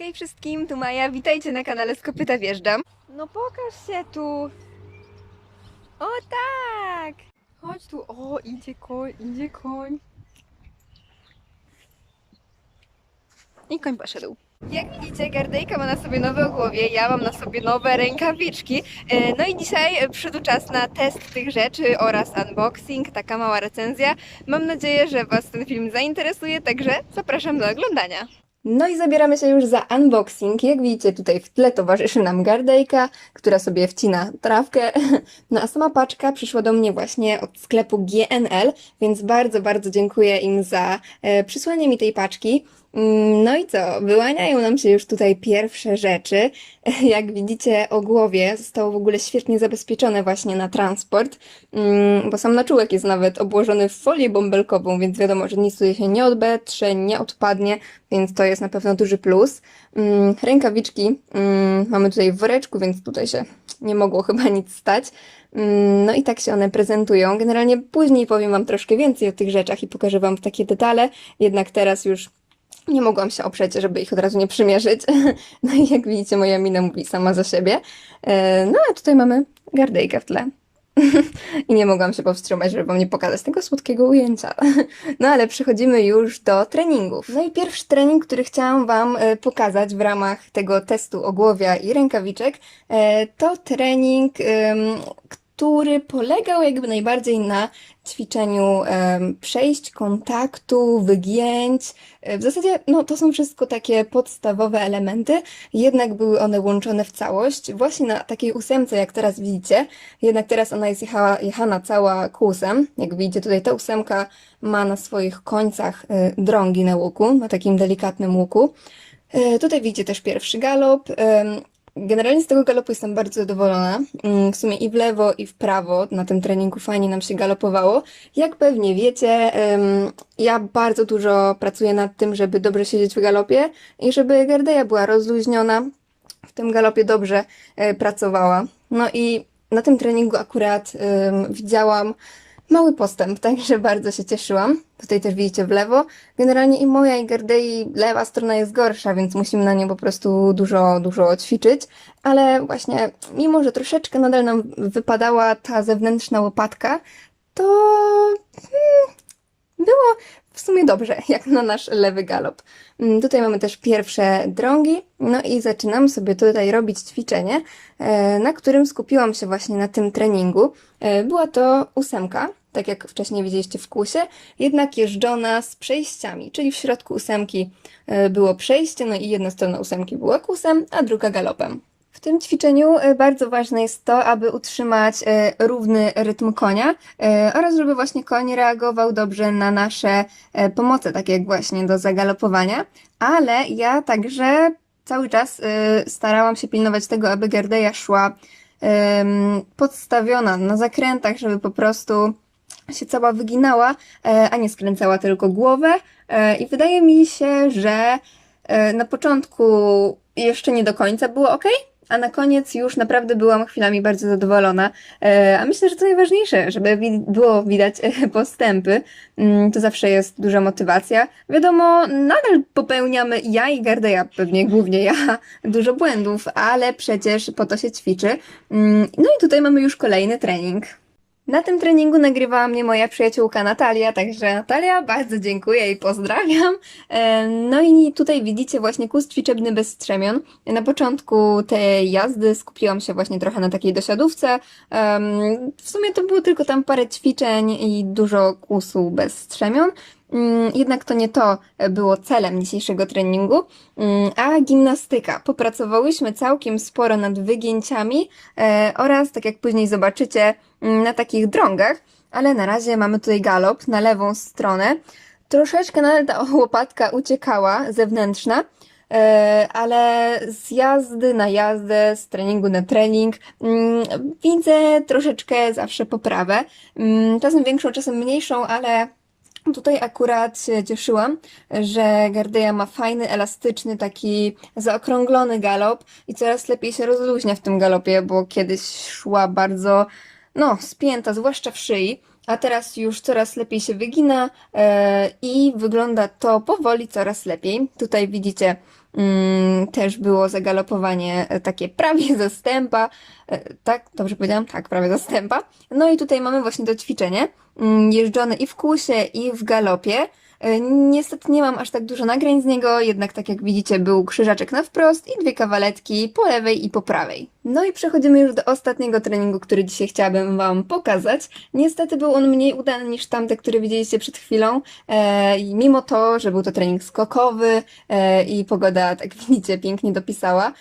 Hej wszystkim, tu Maja, witajcie na kanale Skopyta Wjeżdżam. No pokaż się tu. O tak! Chodź tu, o idzie koń, idzie koń. I koń poszedł. Jak widzicie, Gardejka ma na sobie nowe ogłowie, ja mam na sobie nowe rękawiczki. E, No i dzisiaj przyszedł czas na test tych rzeczy oraz unboxing, taka mała recenzja. Mam nadzieję, że Was ten film zainteresuje, także zapraszam do oglądania. No i zabieramy się już za unboxing. Jak widzicie, tutaj w tle towarzyszy nam Gardejka, która sobie wcina trawkę. No a sama paczka przyszła do mnie właśnie od sklepu GNL, więc bardzo, bardzo dziękuję im za e, przysłanie mi tej paczki. Mm, No i co? Wyłaniają nam się już tutaj pierwsze rzeczy. Jak widzicie, ogłowie zostało w ogóle świetnie zabezpieczone właśnie na transport, mm, bo sam naczółek jest nawet obłożony w folię bąbelkową, więc wiadomo, że nic tutaj się nie odbetrze, nie odpadnie, więc to jest na pewno duży plus. Mm, Rękawiczki mamy tutaj w woreczku, więc tutaj się nie mogło chyba nic stać. No i tak się one prezentują. Generalnie później powiem Wam troszkę więcej o tych rzeczach i pokażę Wam takie detale, jednak teraz już nie mogłam się oprzeć, żeby ich od razu nie przymierzyć. No i jak widzicie, moja mina mówi sama za siebie. E, No a tutaj mamy gardejkę w tle. I nie mogłam się powstrzymać, żeby wam nie pokazać tego słodkiego ujęcia. No ale przechodzimy już do treningów. No i pierwszy trening, który chciałam wam e, pokazać w ramach tego testu ogłowia i rękawiczek, e, to trening, który polegał jakby najbardziej na ćwiczeniu przejść, kontaktu, wygięć. E, W zasadzie, no to są wszystko takie podstawowe elementy, jednak były one łączone w całość. Właśnie na takiej ósemce, jak teraz widzicie, jednak teraz ona jest jechała, jechana cała kłusem. Jak widzicie, tutaj ta ósemka ma na swoich końcach e, drągi na łuku, na takim delikatnym łuku. E, Tutaj widzicie też pierwszy galop. Generalnie z tego galopu jestem bardzo zadowolona. Mm, W sumie i w lewo, i w prawo na tym treningu fajnie nam się galopowało. Jak pewnie wiecie, ja bardzo dużo pracuję nad tym, żeby dobrze siedzieć w galopie i żeby gardeja była rozluźniona. W tym galopie dobrze e, pracowała. No i na tym treningu akurat widziałam mały postęp, także bardzo się cieszyłam. Tutaj też widzicie w lewo. Generalnie i moja i Gardei lewa strona jest gorsza, więc musimy na nią po prostu dużo, dużo ćwiczyć. Ale właśnie, mimo że troszeczkę nadal nam wypadała ta zewnętrzna łopatka, to hmm, było w sumie dobrze, jak na nasz lewy galop. Mm, Tutaj mamy też pierwsze drągi, no i zaczynam sobie tutaj robić ćwiczenie, e, na którym skupiłam się właśnie na tym treningu. E, Była to ósemka, tak jak wcześniej widzieliście w kusie, jednak jeżdżona z przejściami, czyli w środku ósemki e, było przejście, no i jedna strona ósemki była kusem, a druga galopem. W tym ćwiczeniu e, bardzo ważne jest to, aby utrzymać e, równy rytm konia oraz żeby właśnie koń reagował dobrze na nasze pomoce, takie jak właśnie do zagalopowania, ale ja także cały czas starałam się pilnować tego, aby Gardeja szła podstawiona na zakrętach, żeby po prostu się cała wyginała, e, a nie skręcała tylko głowę. E, I wydaje mi się, że e, na początku jeszcze nie do końca było ok, a na koniec już naprawdę byłam chwilami bardzo zadowolona. A myślę, że to najważniejsze, żeby było widać postępy. Mm, To zawsze jest duża motywacja. Wiadomo, nadal popełniamy, ja i Gardeja, pewnie głównie ja, dużo błędów, ale przecież po to się ćwiczy. Mm, No i tutaj mamy już kolejny trening. Na tym treningu nagrywała mnie moja przyjaciółka Natalia, także Natalia, bardzo dziękuję i pozdrawiam. E, No i tutaj widzicie właśnie kurs ćwiczebny bez strzemion. Na początku tej jazdy skupiłam się właśnie trochę na takiej dosiadówce. W sumie to było tylko tam parę ćwiczeń i dużo kłusu bez strzemion. Mm, Jednak to nie to było celem dzisiejszego treningu, mm, a gimnastyka. Popracowałyśmy całkiem sporo nad wygięciami e, oraz, tak jak później zobaczycie, mm, na takich drągach, ale na razie mamy tutaj galop na lewą stronę. Troszeczkę nadal ta łopatka uciekała, zewnętrzna, e, ale z jazdy na jazdę, z treningu na trening widzę troszeczkę zawsze poprawę. Czasem większą, czasem mniejszą, ale Tutaj akurat się cieszyłam, że Gardeja ma fajny, elastyczny, taki zaokrąglony galop i coraz lepiej się rozluźnia w tym galopie, bo kiedyś szła bardzo, no, spięta, zwłaszcza w szyi, a teraz już coraz lepiej się wygina e, i wygląda to powoli coraz lepiej. Tutaj widzicie też było zagalopowanie e, takie prawie zastępa. E, Tak, dobrze powiedziałam? Tak, prawie zastępa. No i tutaj mamy właśnie to ćwiczenie. mm, Jeżdżone i w kłusie, i w galopie. E, Niestety nie mam aż tak dużo nagrań z niego, jednak tak jak widzicie był krzyżaczek na wprost i dwie kawaletki po lewej i po prawej. No i przechodzimy już do ostatniego treningu, który dzisiaj chciałabym Wam pokazać. Niestety był on mniej udany niż tamte, które widzieliście przed chwilą. E, mimo to, że był to trening skokowy e, i pogoda, tak widzicie, pięknie dopisała.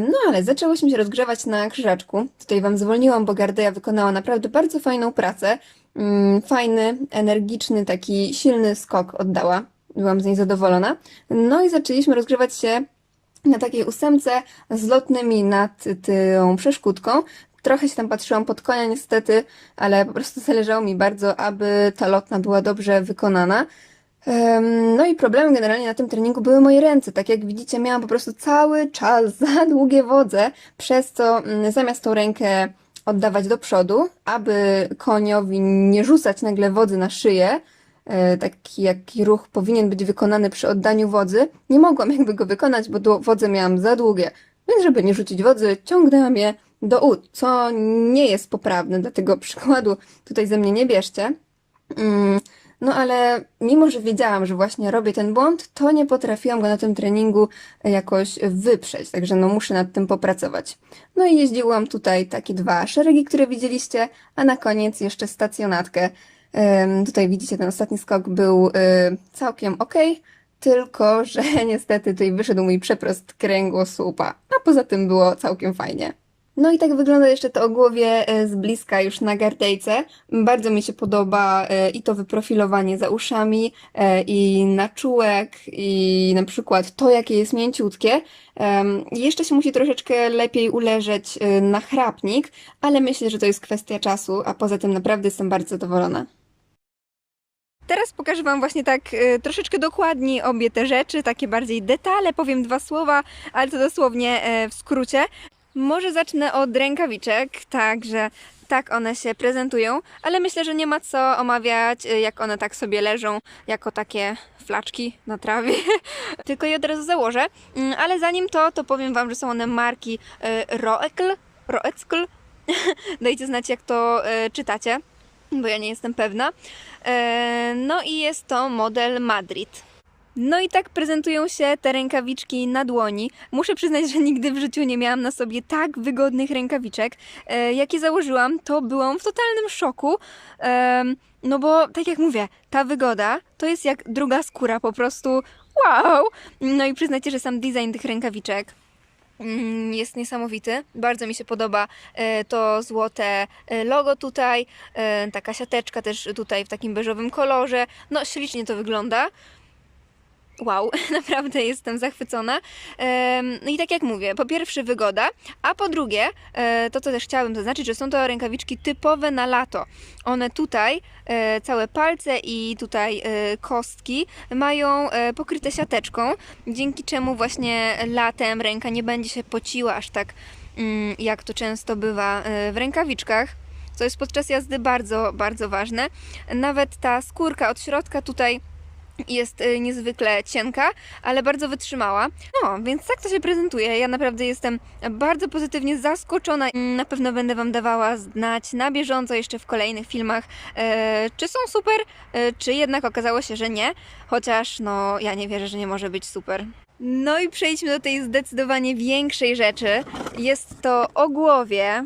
No ale zaczęłyśmy się rozgrzewać na krzyżaczku. Tutaj Wam zwolniłam, bo Gardeja wykonała naprawdę bardzo fajną pracę. Mm, fajny, energiczny, taki silny skok oddała. Byłam z niej zadowolona. No i zaczęliśmy rozgrzewać się na takiej ósemce z lotnymi nad tą przeszkódką. Trochę się tam patrzyłam pod konia niestety, ale po prostu zależało mi bardzo, aby ta lotna była dobrze wykonana. No i problemem generalnie na tym treningu były moje ręce. Tak jak widzicie, miałam po prostu cały czas za długie wodze, przez co mm, zamiast tą rękę oddawać do przodu, aby koniowi nie rzucać nagle wodzy na szyję, e, taki jaki ruch powinien być wykonany przy oddaniu wodzy, nie mogłam jakby go wykonać, bo wodze miałam za długie. Więc żeby nie rzucić wodzy, ciągnęłam je do ud, co nie jest poprawne, dlatego przykładu tutaj ze mnie nie bierzcie. No ale mimo, że wiedziałam, że właśnie robię ten błąd, to nie potrafiłam go na tym treningu jakoś wyprzeć, także no muszę nad tym popracować. No i jeździłam tutaj takie dwa szeregi, które widzieliście, a na koniec jeszcze stacjonatkę. Tutaj widzicie, ten ostatni skok był y, całkiem ok, tylko że niestety tutaj wyszedł mój przeprost kręgosłupa, a poza tym było całkiem fajnie. No i tak wygląda jeszcze to ogłowie e, z bliska już na gardejce. Bardzo mi się podoba e, i to wyprofilowanie za uszami, e, i na czółek, i na przykład to, jakie jest mięciutkie. Jeszcze się musi troszeczkę lepiej uleżeć na chrapnik, ale myślę, że to jest kwestia czasu, a poza tym naprawdę jestem bardzo zadowolona. Teraz pokażę Wam właśnie tak e, troszeczkę dokładniej obie te rzeczy, takie bardziej detale, powiem dwa słowa, ale to dosłownie e, w skrócie. Może zacznę od rękawiczek, także tak one się prezentują, ale myślę, że nie ma co omawiać, e, jak one tak sobie leżą, jako takie flaczki na trawie, tylko je od razu założę. Mm, Ale zanim to, to powiem Wam, że są one marki e, Roekl, Roeckl. Dajcie znać, jak to e, czytacie, bo ja nie jestem pewna. E, No i jest to model Madrid. No i tak prezentują się te rękawiczki na dłoni. Muszę przyznać, że nigdy w życiu nie miałam na sobie tak wygodnych rękawiczek. E, jakie założyłam, to byłam w totalnym szoku. Em, no bo, tak jak mówię, ta wygoda to jest jak druga skóra, po prostu wow! No i przyznajcie, że sam design tych rękawiczek mm, jest niesamowity. Bardzo mi się podoba e, to złote e, logo tutaj, e, taka siateczka też tutaj w takim beżowym kolorze. No ślicznie to wygląda. Wow, naprawdę jestem zachwycona. No i tak jak mówię, po pierwsze wygoda, a po drugie, e, to co też chciałabym zaznaczyć, że są to rękawiczki typowe na lato. One tutaj, e, całe palce i tutaj e, kostki mają pokryte siateczką, dzięki czemu właśnie latem ręka nie będzie się pociła aż tak, mm, jak to często bywa w rękawiczkach. Co jest podczas jazdy bardzo, bardzo ważne. Nawet ta skórka od środka tutaj jest y, niezwykle cienka, ale bardzo wytrzymała. No, więc tak to się prezentuje. Ja naprawdę jestem bardzo pozytywnie zaskoczona. Na pewno będę Wam dawała znać na bieżąco jeszcze w kolejnych filmach, e, czy są super, e, czy jednak okazało się, że nie. Chociaż, no, ja nie wierzę, że nie może być super. No i przejdźmy do tej zdecydowanie większej rzeczy. Jest to ogłowie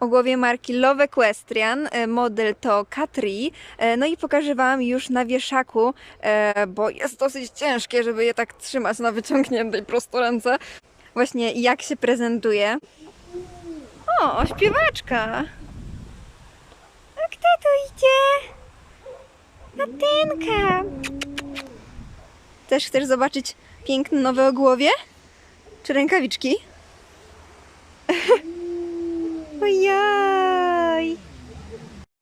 o głowie marki Love Equestrian. E, Model to Katri. E, No i pokażę Wam już na wieszaku, e, bo jest dosyć ciężkie, żeby je tak trzymać na wyciągniętej prosto ręce. Właśnie jak się prezentuje. O, śpiewaczka! A kto tu idzie? Matynka! Też chcesz zobaczyć piękne nowe ogłowie? Czy rękawiczki? Kuya!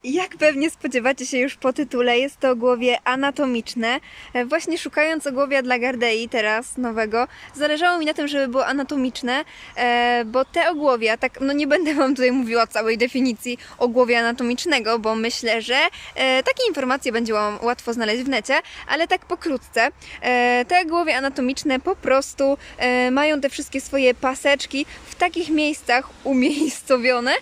Jak pewnie spodziewacie się już po tytule, jest to ogłowie anatomiczne. E, Właśnie szukając ogłowia dla Gardei teraz nowego, zależało mi na tym, żeby było anatomiczne, e, bo te ogłowia, tak, no nie będę Wam tutaj mówiła całej definicji ogłowia anatomicznego, bo myślę, że e, takie informacje będzie Wam łatwo znaleźć w necie, ale tak pokrótce. Te ogłowie anatomiczne po prostu mają te wszystkie swoje paseczki w takich miejscach umiejscowione,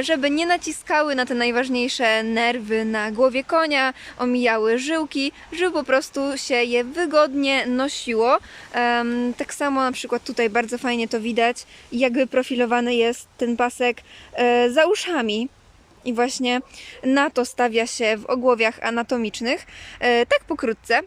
żeby nie naciskały na te najważniejsze nerwy na głowie konia, omijały żyłki, żeby po prostu się je wygodnie nosiło. Tak samo na przykład tutaj bardzo fajnie to widać, jakby profilowany jest ten pasek e, za uszami. I właśnie na to stawia się w ogłowiach anatomicznych. E, tak pokrótce.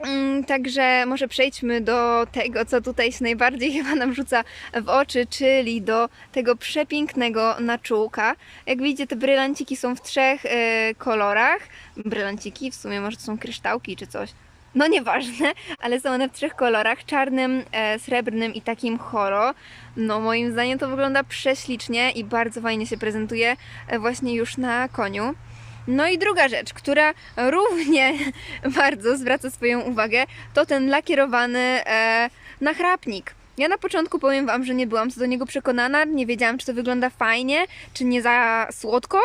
Mm, Także może przejdźmy do tego, co tutaj się najbardziej chyba nam rzuca w oczy, czyli do tego przepięknego naczółka. Jak widzicie, te brylanciki są w trzech e, kolorach. Brylanciki, w sumie może to są kryształki czy coś. No nieważne, ale są one w trzech kolorach: czarnym, e, srebrnym i takim choro. No moim zdaniem to wygląda prześlicznie i bardzo fajnie się prezentuje e, właśnie już na koniu. No i druga rzecz, która równie bardzo zwraca swoją uwagę, to ten lakierowany e, nachrapnik. Ja na początku powiem Wam, że nie byłam co do niego przekonana, nie wiedziałam, czy to wygląda fajnie, czy nie za słodko,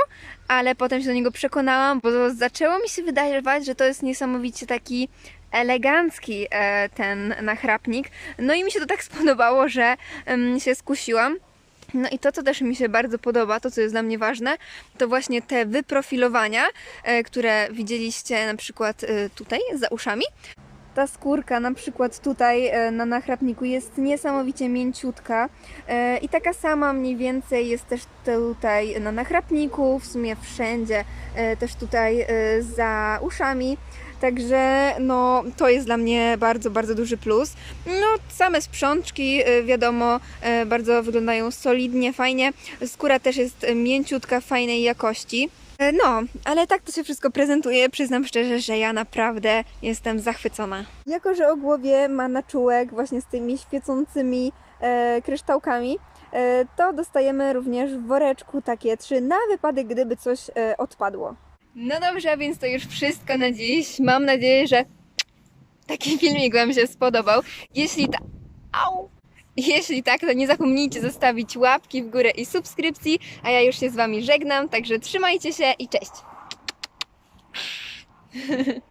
ale potem się do niego przekonałam, bo zaczęło mi się wydawać, że to jest niesamowicie taki elegancki e, ten nachrapnik. No i mi się to tak spodobało, że się skusiłam. No i to, co też mi się bardzo podoba, to co jest dla mnie ważne, to właśnie te wyprofilowania, e, które widzieliście na przykład e, tutaj za uszami. Ta skórka na przykład tutaj e, na nachrapniku jest niesamowicie mięciutka i taka sama mniej więcej jest też tutaj na nachrapniku, w sumie wszędzie, też tutaj za uszami. Także no, to jest dla mnie bardzo, bardzo duży plus. No, same sprzączki, y, wiadomo, y, bardzo wyglądają solidnie, fajnie. Skóra też jest y, mięciutka, fajnej jakości. E, No, ale tak to się wszystko prezentuje. Przyznam szczerze, że ja naprawdę jestem zachwycona. Jako, że ogłowie ma naczółek właśnie z tymi świecącymi e, kryształkami, e, to dostajemy również w woreczku takie trzy na wypadek, gdyby coś e, odpadło. No dobrze, więc to już wszystko na dziś. Mam nadzieję, że taki filmik Wam się spodobał. Jeśli tak. Au! Jeśli tak, to nie zapomnijcie zostawić łapki w górę i subskrypcji, a ja już się z Wami żegnam, także trzymajcie się i cześć!